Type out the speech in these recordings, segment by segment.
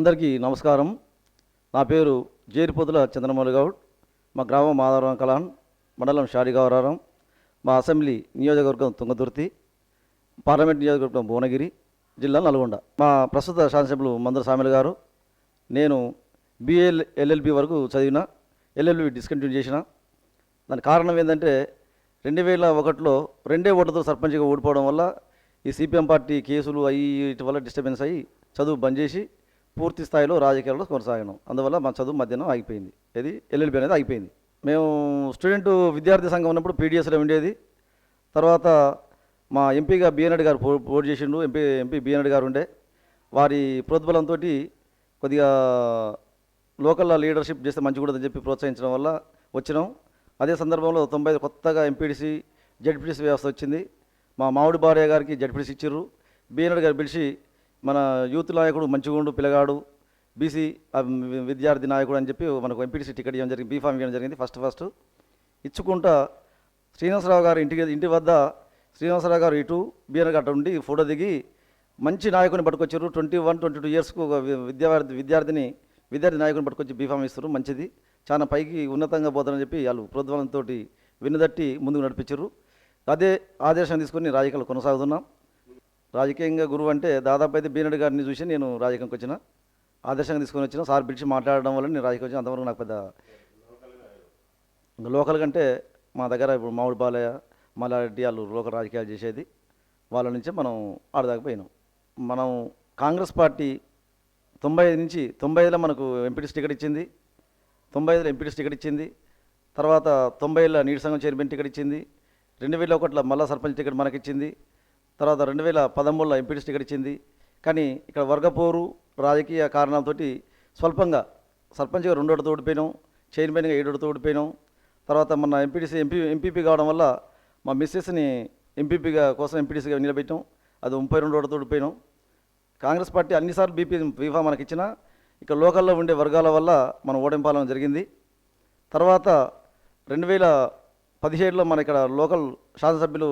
అందరికీ నమస్కారం. నా పేరు జేరిపోతుల చంద్రమౌళి గౌడ్. మా గ్రామం మాధవరం కలాన్ మండలం షాడిగౌరారం మా అసెంబ్లీ నియోజకవర్గం తుంగతుర్తి పార్లమెంట్ నియోజకవర్గం భువనగిరి జిల్లా నల్గొండ. మా ప్రస్తుత శాసనసభ్యులు మందర సామిల్ గారు నేను బిఎల్ ఎల్ఎల్బి వరకు చదివిన ఎల్ఎల్బి డిస్కంటిన్యూ చేసిన. దానికి కారణం ఏంటంటే రెండు వేల ఒకటిలో రెండే ఓట్లతో సర్పంచ్గా ఓడిపోవడం వల్ల ఈ సిపిఎం పార్టీ కేసులు అయ్యి వీటి వల్ల డిస్టర్బెన్స్ అయ్యి చదువు బంద్ చేసి పూర్తి స్థాయిలో రాజకీయాల్లో కొనసాగడం అందువల్ల మా చదువు మధ్యాహ్నం ఆగిపోయింది. ఇది ఎల్ఎల్బి అనేది ఆగిపోయింది. మేము స్టూడెంట్ విద్యార్థి సంఘం ఉన్నప్పుడు పీడిఎస్లో ఉండేది. తర్వాత మా ఎంపీగా బిఎన్ఎడ్ గారు పో- పోటీ చేసిండు. ఎంపీ ఎంపీ బిఎన్ఎడ్ గారు ఉండే. వారి ప్రోద్బలంతో కొద్దిగా లోకల్ లీడర్షిప్ చేస్తే మంచి కూడా అని చెప్పి ప్రోత్సహించడం వల్ల వచ్చినాం. అదే సందర్భంలో తొంభై కొత్తగా ఎంపీడీసీ జడ్పీటీసీ వ్యవస్థ వచ్చింది. మా మామిడి భార్య గారికి జడ్పీడీసీ ఇచ్చిర్రు. బిఎన్ఎడ్ గారు పిలిచి మన యూత్ నాయకుడు మంచిగుండు పిల్లగాడు బీసీ విద్యార్థి నాయకుడు అని చెప్పి మనకు ఎంపీటీసీ టికెట్ ఇవ్వడం జరిగింది బీఫామ్ ఇవ్వడం జరిగింది ఫస్ట్ ఫస్ట్ ఇచ్చుకుంటా శ్రీనివాసరావు గారు ఇంటికి ఇంటి వద్ద శ్రీనివాసరావు గారు ఇటు బిఎన్ గట్ట ఉండి ఫోటో దిగి మంచి నాయకుని పట్టుకొచ్చారు. ట్వంటీ వన్ ట్వంటీ టూ ఇయర్స్కు ఒక విద్యార్థి విద్యార్థిని విద్యార్థి నాయకుని పట్టుకొచ్చి బీఫామ్ ఇస్తారు మంచిది. చాలా పైకి ఉన్నతంగా పోతారని చెప్పి వాళ్ళు ప్రోద్వాలంతో విన్నదట్టి ముందుకు నడిపించారు. అదే ఆదేశం తీసుకొని రాజకీయాలు కొనసాగుతున్నాం. రాజకీయంగా గురువు అంటే దాదాపు అయితే బీనడ్ గారిని చూసి నేను రాజకీయంకి వచ్చిన ఆదర్శంగా తీసుకొని వచ్చిన సార్ పిలిచి మాట్లాడడం వల్ల నేను రాజకీయం వచ్చిన అంతవరకు నాకు పెద్ద లోకల్ కంటే మా దగ్గర ఇప్పుడు మామిడి బాలయ్య మల్లారెడ్డి వాళ్ళు లోకల్ రాజకీయాలు చేసేది వాళ్ళ నుంచి మనం ఆడదాకా పోయినాం. మనం కాంగ్రెస్ పార్టీ తొంభై ఐదు నుంచి తొంభై ఐదులో మనకు ఎంపీటీస్ టికెట్ ఇచ్చింది తొంభై ఐదులో ఎంపీటీస్ టికెట్ ఇచ్చింది తర్వాత తొంభై ఏళ్ళ నీటి సంఘం చైర్మన్ టికెట్ ఇచ్చింది రెండు వేల ఒకటిలో మళ్ళా సర్పంచ్ టికెట్ మనకి ఇచ్చింది తర్వాత రెండు వేల పదమూడులో ఎంపీటీసీ టికెట్ ఇచ్చింది. కానీ ఇక్కడ వర్గపోరు రాజకీయ కారణాలతోటి స్వల్పంగా సర్పంచ్గా రెండోటితో ఓడిపోయినాం చైర్మన్గా ఏడోటితో ఓడిపోయినాం. తర్వాత మన ఎంపీటీసీ ఎంపీ ఎంపీపీ కావడం వల్ల మా మిస్సెస్ని ఎంపీపీగా కోసం ఎంపీటీసీగా నిలబెట్టాం. అది ముప్పై రెండు ఓటుతో ఓడిపోయినాం. కాంగ్రెస్ పార్టీ అన్నిసార్లు బీపీ బీఫా మనకి ఇచ్చినా ఇక లోకల్లో ఉండే వర్గాల వల్ల మనం ఓడింపాలన జరిగింది. తర్వాత రెండు వేల పదిహేడులో మన ఇక్కడ లోకల్ శాసనసభ్యులు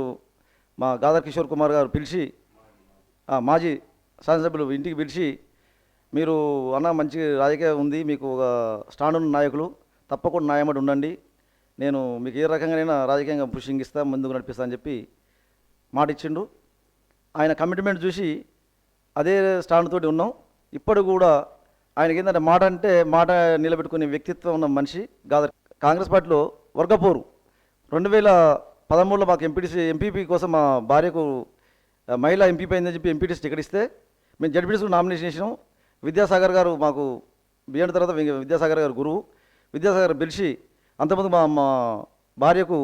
మా గాదర్ కిషోర్ కుమార్ గారు పిలిచి మాజీ మాజీ శాసనసభ్యులు ఇంటికి పిలిచి మీరు అన్న మంచి రాజకీయం ఉంది మీకు ఒక స్టాండ్ ఉన్న నాయకులు తప్పకుండా న్యాయమడి ఉండండి. నేను మీకు ఏ రకంగానైనా రాజకీయంగా పుషింగ్ ఇస్తా ముందుకు నడిపిస్తా అని చెప్పి మాట ఇచ్చిండు ఆయన కమిట్మెంట్ చూసి అదే స్టాండ్ తోటి ఉన్నాం. ఇప్పుడు కూడా ఆయనకి ఏంటంటే మాట అంటే మాట నిలబెట్టుకునే వ్యక్తిత్వం ఉన్న మనిషి గాదర్. కాంగ్రెస్ పార్టీలో వర్గపోరు. రెండు వేల పదమూడులో మాకు ఎంపీటీసీ ఎంపీపీ కోసం మా భార్యకు మహిళా ఎంపీపీ అయిందని చెప్పి ఎంపీటీసీ టికెట్ ఇస్తే మేము జడ్పీటీసీకి నామినేషన్ చేసినాం. విద్యాసాగర్ గారు మాకు బిఎడ్ తర్వాత విద్యాసాగర్ గారు గురువు. విద్యాసాగర్ పిలిచి అంతకుముందు మా మా భార్యకు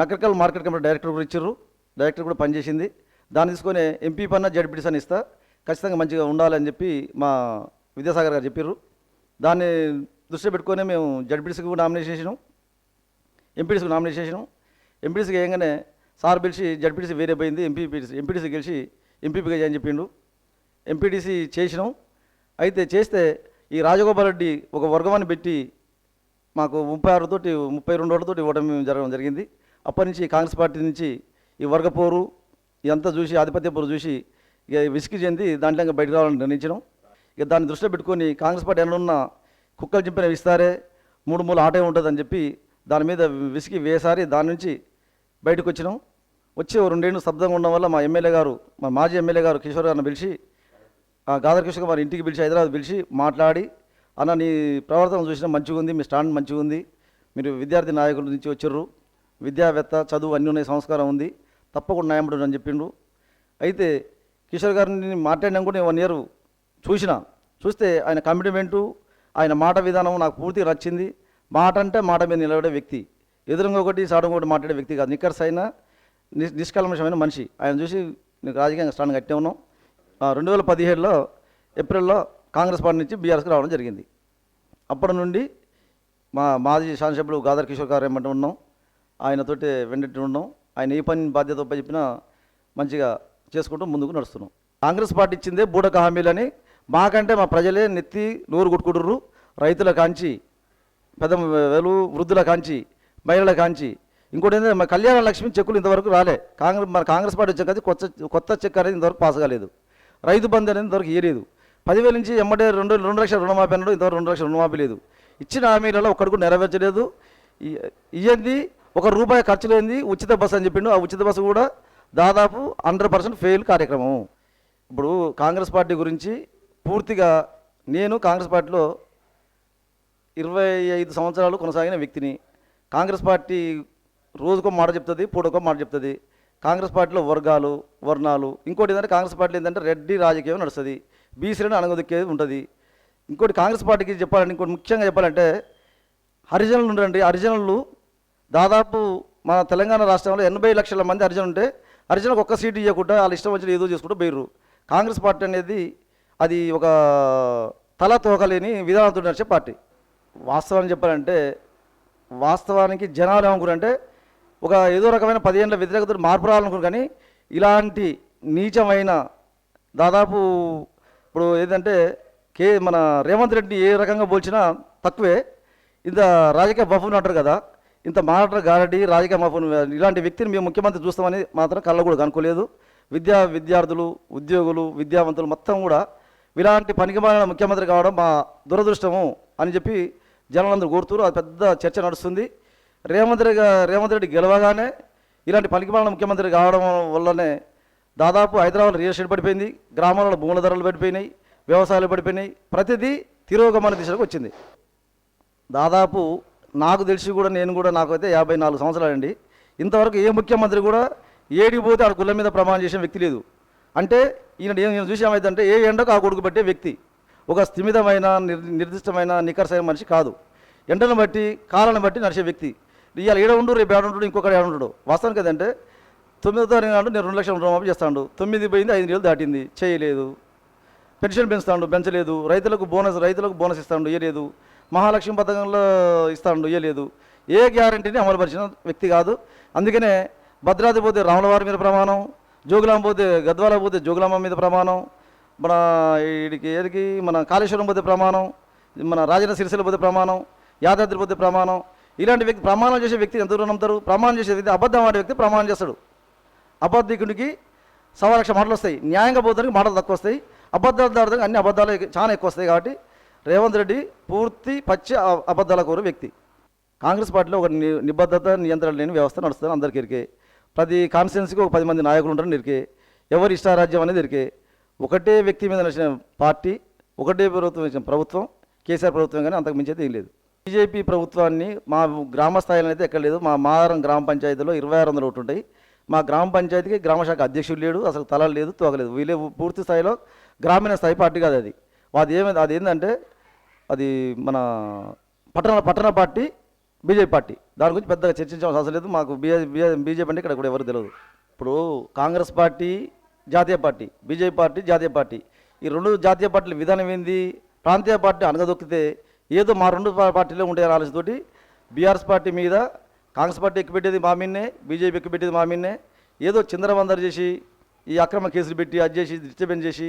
నకరికల్ మార్కెట్ కమిటీ డైరెక్టర్ కూడా ఇచ్చారు డైరెక్టర్ కూడా పనిచేసింది దాన్ని తీసుకొని ఎంపీ పన్న జడ్పీటీసీ అని ఇస్తా. ఖచ్చితంగా మంచిగా ఉండాలని చెప్పి మా విద్యాసాగర్ గారు చెప్పారు దాన్ని దృష్టిలో పెట్టుకొని మేము జడ్పీటీసీకి నామినేషన్ చేసినాం. ఎంపీటీసీకి నామినేషన్ చేసినాం. ఎంపీటీసీకి వేయగానే సార్ పిలిచి జడ్పీటీసీ వేరే పోయింది ఎంపీపీటీసీ ఎంపీటీసీ గెలిచి ఎంపీపీగా చేయని చెప్పిండు. ఎంపీటీసీ చేసినాం. అయితే చేస్తే ఈ రాజగోపాల్ రెడ్డి ఒక వర్గమాన్ని పెట్టి మాకు ముప్పై ఆరుతోటి ముప్పై రెండు ఓట్లతోటి ఓటమి జరగడం జరిగింది. అప్పటి నుంచి కాంగ్రెస్ పార్టీ నుంచి ఈ వర్గపోరు ఇదంతా చూసి ఆధిపత్య పోరు చూసి ఇక విసిగి చెంది దాంట్లో ఇంకా బయటకు రావాలని నిర్ణయించడం ఇక దాన్ని దృష్టిలో పెట్టుకొని కాంగ్రెస్ పార్టీ ఉన్న కుక్కలు చింపిన విస్తారే మూడు మూడు ఆటే ఉంటుందని చెప్పి దాని మీద విసిగి వేసారి దాని నుంచి బయటకు వచ్చినాం వచ్చి రెండేళ్ళు శబ్దంగా ఉండడం వల్ల మా ఎమ్మెల్యే గారు మా మాజీ ఎమ్మెల్యే గారు కిషోర్ గారిని పిలిచి ఆ గాదర్ కిషోర్ గారు ఇంటికి పిలిచి హైదరాబాద్ పిలిచి మాట్లాడి అన్న నీ ప్రవర్తన చూసినా మంచిగా ఉంది మీ స్టాండ్ మంచిగా ఉంది మీరు విద్యార్థి నాయకుల నుంచి వచ్చారు విద్యావేత్త చదువు అన్నీ ఉన్నాయి సంస్కారం ఉంది తప్పకుండా న్యాయపడు అని చెప్పిండు అయితే కిషోర్ గారిని మాట్లాడినా కూడా వన్ ఇయర్ చూసిన. చూస్తే ఆయన కమిట్మెంటు ఆయన మాట విధానం నాకు పూర్తిగా నచ్చింది. మాట అంటే మాట మీద నిలబడే వ్యక్తి. ఎదురుగా ఒకటి సాడం ఒకటి మాట్లాడే వ్యక్తి కాదు. నిక్కర్స్ అయినా నిష్ నిష్కల్మషమైన మనిషి. ఆయన చూసి నీకు రాజకీయంగా స్టాండ్ కట్టే ఉన్నాం రెండు వేల పదిహేడులో ఏప్రిల్లో కాంగ్రెస్ పార్టీ నుంచి బీఆర్ఎస్కి రావడం జరిగింది. అప్పటి నుండి మా మాజీ శాసనసభ్యులు గాదర్ కిషోర్ గారు ఏమంటే ఉన్నాం ఆయనతోటి వెంటనే ఉన్నాం. ఆయన ఏ పని బాధ్యత చెప్పినా మంచిగా చేసుకుంటూ ముందుకు నడుస్తున్నాం. కాంగ్రెస్ పార్టీ ఇచ్చిందే బూడక హామీలని మాకంటే మా ప్రజలే నెత్తి నోరు కొట్టుకుంటుర్రు. రైతుల కాంచి పెద్ద వెలు వృద్ధుల కాంచి మహిళల కాంచి. ఇంకోటి ఏంటంటే మన కళ్యాణ లక్ష్మి చెక్కులు ఇంతవరకు రాలే. కాంగ్రెస్ మన కాంగ్రెస్ పార్టీ వచ్చాక కొత్త కొత్త చెక్ అనేది ఇంతవరకు పాస్ కాలేదు. రైతు బంధు అనేది ఇంతవరకు ఇయ్యలేదు. పదివేల నుంచి ఎమ్మటే రెండు రెండు లక్షల రుణమాఫీ అన్నాడు ఇంతవరకు రెండు లక్షల రుణమాఫీ లేదు. ఇచ్చిన హామీలలో ఒక్కడు కూడా నెరవేర్చలేదు. ఇయ్యంది ఒక రూపాయి ఖర్చు లేనిది ఉచిత బస్సు అని చెప్పిండు. ఆ ఉచిత బస్సు కూడా దాదాపు హండ్రెడ్ పర్సెంట్ ఫెయిల్ కార్యక్రమం. ఇప్పుడు కాంగ్రెస్ పార్టీ గురించి పూర్తిగా నేను కాంగ్రెస్ పార్టీలో ఇరవై ఐదు సంవత్సరాలు కొనసాగిన వ్యక్తిని. కాంగ్రెస్ పార్టీ రోజుకో మాట చెప్తుంది పూటకో మాట చెప్తుంది. కాంగ్రెస్ పార్టీలో వర్గాలు వర్ణాలు ఇంకోటి ఏంటంటే కాంగ్రెస్ పార్టీలో ఏంటంటే రెడ్డి రాజకీయం నడుస్తుంది. బీసీలను అణగదొక్కేది ఉంటుంది. ఇంకోటి కాంగ్రెస్ పార్టీకి చెప్పాలంటే ఇంకోటి ముఖ్యంగా చెప్పాలంటే హరిజనులు ఉండండి. హరిజనులు దాదాపు మన తెలంగాణ రాష్ట్రంలో ఎనభై లక్షల మంది హరిజనులు ఉంటే హరిజనులకు ఒక్క సీటు ఇవ్వకుండా వాళ్ళ ఇష్టం వచ్చిన ఏదో చేసుకుంటూ పోయిర్రు. కాంగ్రెస్ పార్టీ అనేది అది ఒక తల తోకలేని విధానంతో నడిచే పార్టీ. వాస్తవాన్ని చెప్పాలంటే వాస్తవానికి జనాలు ఏమనుకున్నారంటే ఒక ఏదో రకమైన పదిహేనుల వ్యతిరేకత మార్పు రావాలనుకున్నారు కానీ ఇలాంటి నీచమైన దాదాపు ఇప్పుడు ఏంటంటే కే మన రేవంత్ రెడ్డి ఏ రకంగా పోల్చినా తక్కువే. ఇంత రాజకీయ బఫున్ అంటారు కదా ఇంత మాట గారడి రాజకీయ బఫున్. ఇలాంటి వ్యక్తిని మేము ముఖ్యమంత్రి చూస్తామని మాత్రం కళ్ళ కూడా కనుకోలేదు విద్యా విద్యార్థులు ఉద్యోగులు విద్యావంతులు మొత్తం కూడా ఇలాంటి పనికిమాలిన ముఖ్యమంత్రి కావడం మా దురదృష్టము అని చెప్పి జనాలందరూ కోరుతున్నారు. అది పెద్ద చర్చ నడుస్తుంది. రేవంత్ రెడ్డి రేవంత్ రెడ్డి గెలవగానే ఇలాంటి పనికిమాలిన ముఖ్యమంత్రి కావడం వల్లనే దాదాపు హైదరాబాద్ రియల్ ఎస్టేట్ పడిపోయింది. గ్రామాలలో భూముల ధరలు పడిపోయినాయి. వ్యవసాయాలు పడిపోయినాయి. ప్రతిదీ తిరోగమన దిశలకు వచ్చింది. దాదాపు నాకు తెలిసి కూడా నేను కూడా నాకైతే యాభై నాలుగు సంవత్సరాలండి ఇంతవరకు ఏ ముఖ్యమంత్రి కూడా ఏడికి పోతే ఆ గుళ్ళ మీద ప్రమాణం చేసిన వ్యక్తి లేదు. అంటే ఈయన నేను చూసామైతే చూసి ఏమైందంటే ఏ ఎండకు ఆ కొడుకు పట్టే వ్యక్తి. ఒక స్థిమితమైన నిర్ నిర్దిష్టమైన నికర్సైన మనిషి కాదు. ఎండను బట్టి కాలాన్ని బట్టి నడిచే వ్యక్తి. ఇవాళ ఏడ ఉండు రేపు ఏడ ఉంటాడు ఇంకొకటి ఏడ ఉంటాడు వాస్తవానికి కదంటే తొమ్మిదో తారీఖు నాడు నేను రెండు లక్షల రుణమాఫీ చేస్తాడు. తొమ్మిది పోయింది ఐదు నెలలు దాటింది. చేయలేదు. పెన్షన్ పెంచుతాడు పెంచలేదు. రైతులకు బోనస్ రైతులకు బోనస్ ఇస్తాడు ఇయ్యలేదు. మహాలక్ష్మి పథకంలో ఇస్తాడు ఇయ్యలేదు. ఏ గ్యారంటీని అమలుపరిచిన వ్యక్తి కాదు. అందుకనే భద్రాద్రి పోతే రాములవారి మీద ప్రమాణం జోగులాం పోతే గద్వాల పోతే జోగులాంబ మీద ప్రమాణం మన వీడికి ఏదికి? మన కాళేశ్వరం బుద్ధి ప్రమాణం మన రాజన సిరిసిల బుద్ధి ప్రమాణం యాదాద్రి బుద్ధి ప్రమాణం. ఇలాంటి వ్యక్తి ప్రమాణం చేసే వ్యక్తి ఎంత దూరం నమ్ముతారు? ప్రమాణం చేసే వ్యక్తి అబద్ధం ఆడే వ్యక్తి ప్రమాణం చేస్తాడు. అబద్ధికునికి సవా లక్ష మాటలు వస్తాయి. న్యాయంగా పోతానికి మాటలు తక్కువ వస్తాయి. అబద్ధాలు అన్ని అబద్ధాలు చాలా ఎక్కువ వస్తాయి కాబట్టి రేవంత్ రెడ్డి పూర్తి పచ్చి అబద్ధాల కోరు వ్యక్తి. కాంగ్రెస్ పార్టీలో ఒక నిబద్ధత నియంత్రణ లేని వ్యవస్థ నడుస్తుంది అందరికీ ఇరికే. ప్రతి కాన్స్టిట్యున్సీకి ఒక పది మంది నాయకులు ఉంటారు ఇరికే. ఎవరి ఇష్టారాజ్యం అనేది ఇరికే. ఒకటే వ్యక్తి మీద నడిచిన పార్టీ ఒకటే ప్రభుత్వం ఇచ్చిన ప్రభుత్వం కేసీఆర్ ప్రభుత్వం కానీ అంతకు మించేది ఏం లేదు. బీజేపీ ప్రభుత్వాన్ని మా గ్రామ స్థాయిలో అయితే ఎక్కడ లేదు. మా మాదారం గ్రామ పంచాయతీలో ఇరవై ఆరు వందలు ఒకటి ఉంటాయి. మా గ్రామ పంచాయతీకి గ్రామ శాఖ అధ్యక్షుడు లేడు అసలు తల లేదు తోగలేదు. వీళ్ళే పూర్తి స్థాయిలో గ్రామీణ స్థాయి పార్టీ కాదు అది. అది ఏమైంది అది ఏంటంటే అది మన పట్టణ పట్టణ పార్టీ బీజేపీ పార్టీ. దాని గురించి పెద్దగా చర్చించాల్సిన అవసరం లేదు. మాకు బీజే బీజేపీ అంటే ఇక్కడ కూడా ఎవరు తెలియదు ఇప్పుడు కాంగ్రెస్ పార్టీ జాతీయ పార్టీ బీజేపీ పార్టీ జాతీయ పార్టీ. ఈ రెండు జాతీయ పార్టీల విధానం ఏంది? ప్రాంతీయ పార్టీ అనగదొక్కితే ఏదో మా రెండు పార్టీలో ఉండే ఆలోచనతోటి బీఆర్ఎస్ పార్టీ మీద కాంగ్రెస్ పార్టీ ఎక్కుపెట్టేది మామిన్నే బీజేపీ ఎక్కుపెట్టేది మామిన్నే ఏదో చిందరవందర చేసి ఈ అక్రమ కేసులు పెట్టి అది చేసి డిస్టర్బెన్స్ చేసి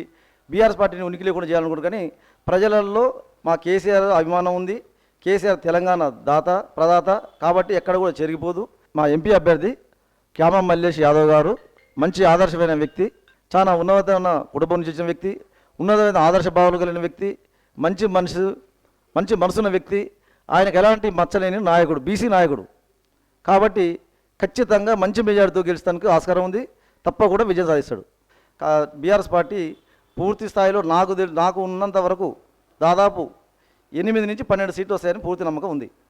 బీఆర్ఎస్ పార్టీని ఉనికి లేకుండా చేయాలనుకుంటారు కానీ ప్రజలలో మా కేసీఆర్ అభిమానం ఉంది. కేసీఆర్ తెలంగాణ దాత ప్రదాత కాబట్టి ఎక్కడ కూడా చెరిగిపోదు. మా ఎంపీ అభ్యర్థి క్యామ మల్లేష్ యాదవ్ గారు మంచి ఆదర్శమైన వ్యక్తి. చాలా ఉన్నతమైన కుటుంబం నుంచి వచ్చిన వ్యక్తి ఉన్నతమైన ఆదర్శ భావాలు కలిగిన వ్యక్తి మంచి మనసు మంచి మనసున్న వ్యక్తి ఆయనకు ఎలాంటి మచ్చలేని నాయకుడు బీసీ నాయకుడు. కాబట్టి ఖచ్చితంగా మంచి మెజార్టీతో గెలుస్తానికి ఆస్కారం ఉంది. తప్పకుండా విజయం సాధిస్తాడు. బీఆర్ఎస్ పార్టీ పూర్తి స్థాయిలో నాకు నాకు ఉన్నంత వరకు దాదాపు ఎనిమిది నుంచి పన్నెండు సీట్లు వస్తాయని పూర్తి నమ్మకం ఉంది.